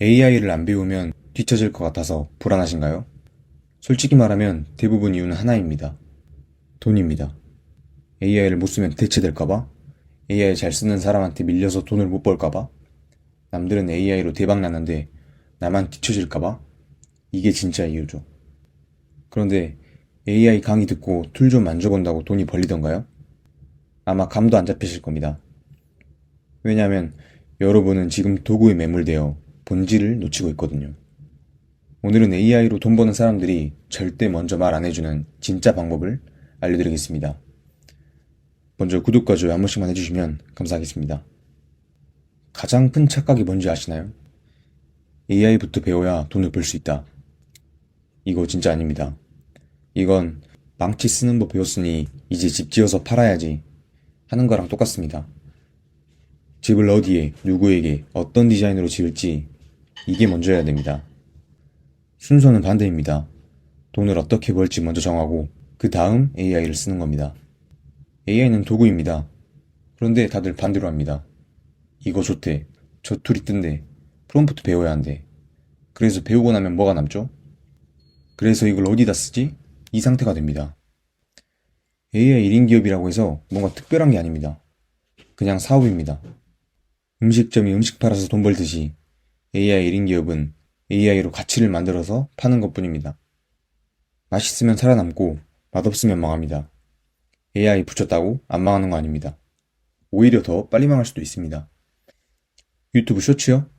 AI를 안 배우면 뒤처질 것 같아서 불안하신가요? 솔직히 말하면 대부분 이유는 하나입니다. 돈입니다. AI를 못 쓰면 대체될까봐? AI 잘 쓰는 사람한테 밀려서 돈을 못 벌까봐? 남들은 AI로 대박 났는데 나만 뒤처질까봐? 이게 진짜 이유죠. 그런데 AI 강의 듣고 툴 좀 만져본다고 돈이 벌리던가요? 아마 감도 안 잡히실 겁니다. 왜냐하면 여러분은 지금 도구에 매몰되어 본질을 놓치고 있거든요. 오늘은 AI로 돈 버는 사람들이 절대 먼저 말 안 해주는 진짜 방법을 알려드리겠습니다. 먼저 구독과 좋아요 한 번씩만 해주시면 감사하겠습니다. 가장 큰 착각이 뭔지 아시나요? AI부터 배워야 돈을 벌 수 있다. 이거 진짜 아닙니다. 이건 망치 쓰는 법 배웠으니 이제 집 지어서 팔아야지 하는 거랑 똑같습니다. 집을 어디에, 누구에게, 어떤 디자인으로 지을지 이게 먼저여야 됩니다. 순서는 반대입니다. 돈을 어떻게 벌지 먼저 정하고 그 다음 AI를 쓰는 겁니다. AI는 도구입니다. 그런데 다들 반대로 합니다. 이거 좋대. 저툴 있던데. 프롬프트 배워야 한대. 그래서 배우고 나면 뭐가 남죠? 그래서 이걸 어디다 쓰지? 이 상태가 됩니다. AI 1인 기업이라고 해서 뭔가 특별한 게 아닙니다. 그냥 사업입니다. 음식점이 음식 팔아서 돈 벌듯이 AI 1인 기업은 AI로 가치를 만들어서 파는 것 뿐입니다. 맛있으면 살아남고 맛없으면 망합니다. AI 붙였다고 안 망하는 거 아닙니다. 오히려 더 빨리 망할 수도 있습니다. 유튜브 쇼츠요?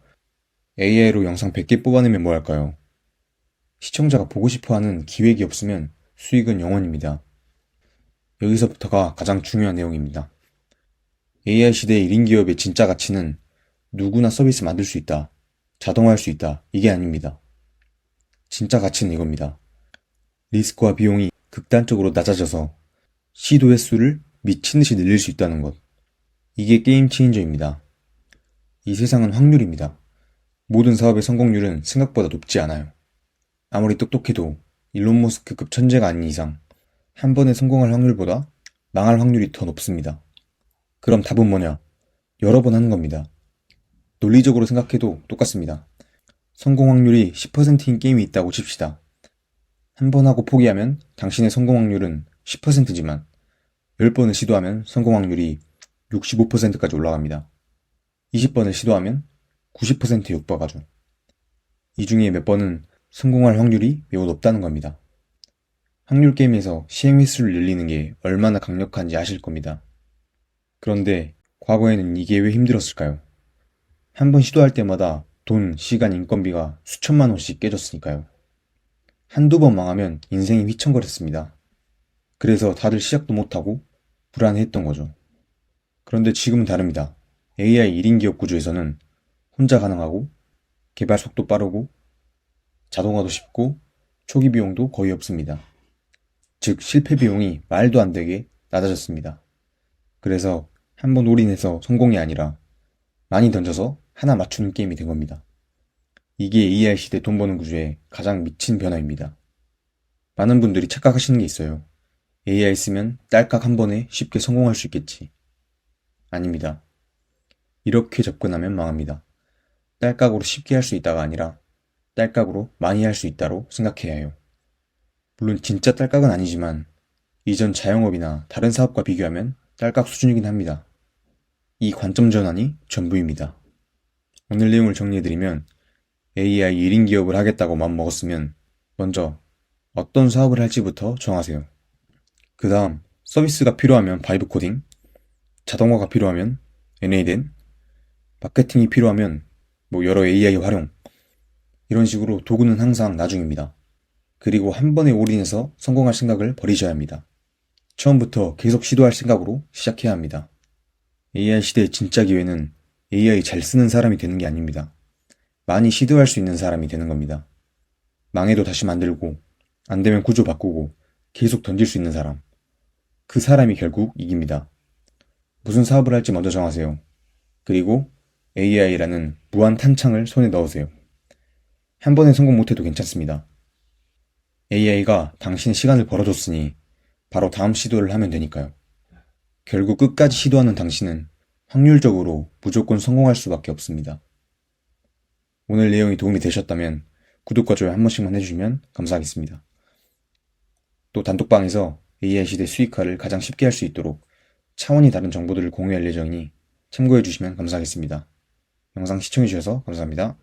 AI로 영상 100개 뽑아내면 뭐 할까요? 시청자가 보고 싶어 하는 기획이 없으면 수익은 0원입니다. 여기서부터가 가장 중요한 내용입니다. AI 시대의 1인 기업의 진짜 가치는 누구나 서비스 만들 수 있다. 자동화할 수 있다. 이게 아닙니다. 진짜 가치는 이겁니다. 리스크와 비용이 극단적으로 낮아져서 시도 횟 수를 미친 듯이 늘릴 수 있다는 것. 이게 게임 체인저입니다. 이 세상은 확률입니다. 모든 사업의 성공률은 생각보다 높지 않아요. 아무리 똑똑해도 일론 머스크급 천재가 아닌 이상 한 번에 성공할 확률보다 망할 확률이 더 높습니다. 그럼 답은 뭐냐? 여러 번 하는 겁니다. 논리적으로 생각해도 똑같습니다. 성공 확률이 10%인 게임이 있다고 칩시다. 한 번 하고 포기하면 당신의 성공 확률은 10%지만 10번을 시도하면 성공 확률이 65%까지 올라갑니다. 20번을 시도하면 90%에 육박하죠. 이 중에 몇 번은 성공할 확률이 매우 높다는 겁니다. 확률 게임에서 시행 횟수를 늘리는 게 얼마나 강력한지 아실 겁니다. 그런데 과거에는 이게 왜 힘들었을까요? 한 번 시도할 때마다 돈, 시간, 인건비가 수천만 원씩 깨졌으니까요. 한두 번 망하면 인생이 휘청거렸습니다. 그래서 다들 시작도 못하고 불안해했던 거죠. 그런데 지금은 다릅니다. AI 1인 기업 구조에서는 혼자 가능하고 개발 속도 빠르고 자동화도 쉽고 초기 비용도 거의 없습니다. 즉 실패 비용이 말도 안 되게 낮아졌습니다. 그래서 한 번 올인해서 성공이 아니라 많이 던져서 하나 맞추는 게임이 된 겁니다. 이게 AI 시대 돈 버는 구조의 가장 미친 변화입니다. 많은 분들이 착각하시는 게 있어요. AI 쓰면 딸깍 한 번에 쉽게 성공할 수 있겠지. 아닙니다. 이렇게 접근하면 망합니다. 딸깍으로 쉽게 할 수 있다가 아니라 딸깍으로 많이 할 수 있다로 생각해야 해요. 물론 진짜 딸깍은 아니지만 이전 자영업이나 다른 사업과 비교하면 딸깍 수준이긴 합니다. 이 관점 전환이 전부입니다. 오늘 내용을 정리해드리면 AI 1인 기업을 하겠다고 마음먹었으면 먼저 어떤 사업을 할지부터 정하세요. 그 다음 서비스가 필요하면 바이브 코딩, 자동화가 필요하면 NADN, 마케팅이 필요하면 뭐 여러 AI 활용 이런 식으로 도구는 항상 나중입니다. 그리고 한 번에 올인해서 성공할 생각을 버리셔야 합니다. 처음부터 계속 시도할 생각으로 시작해야 합니다. AI 시대의 진짜 기회는 AI 잘 쓰는 사람이 되는 게 아닙니다. 많이 시도할 수 있는 사람이 되는 겁니다. 망해도 다시 만들고, 안 되면 구조 바꾸고, 계속 던질 수 있는 사람. 그 사람이 결국 이깁니다. 무슨 사업을 할지 먼저 정하세요. 그리고 AI라는 무한 탄창을 손에 넣으세요. 한 번에 성공 못해도 괜찮습니다. AI가 당신의 시간을 벌어줬으니 바로 다음 시도를 하면 되니까요. 결국 끝까지 시도하는 당신은 확률적으로 무조건 성공할 수밖에 없습니다. 오늘 내용이 도움이 되셨다면 구독과 좋아요 한 번씩만 해주시면 감사하겠습니다. 또 단톡방에서 AI 시대 수익화를 가장 쉽게 할 수 있도록 차원이 다른 정보들을 공유할 예정이니 참고해 주시면 감사하겠습니다. 영상 시청해 주셔서 감사합니다.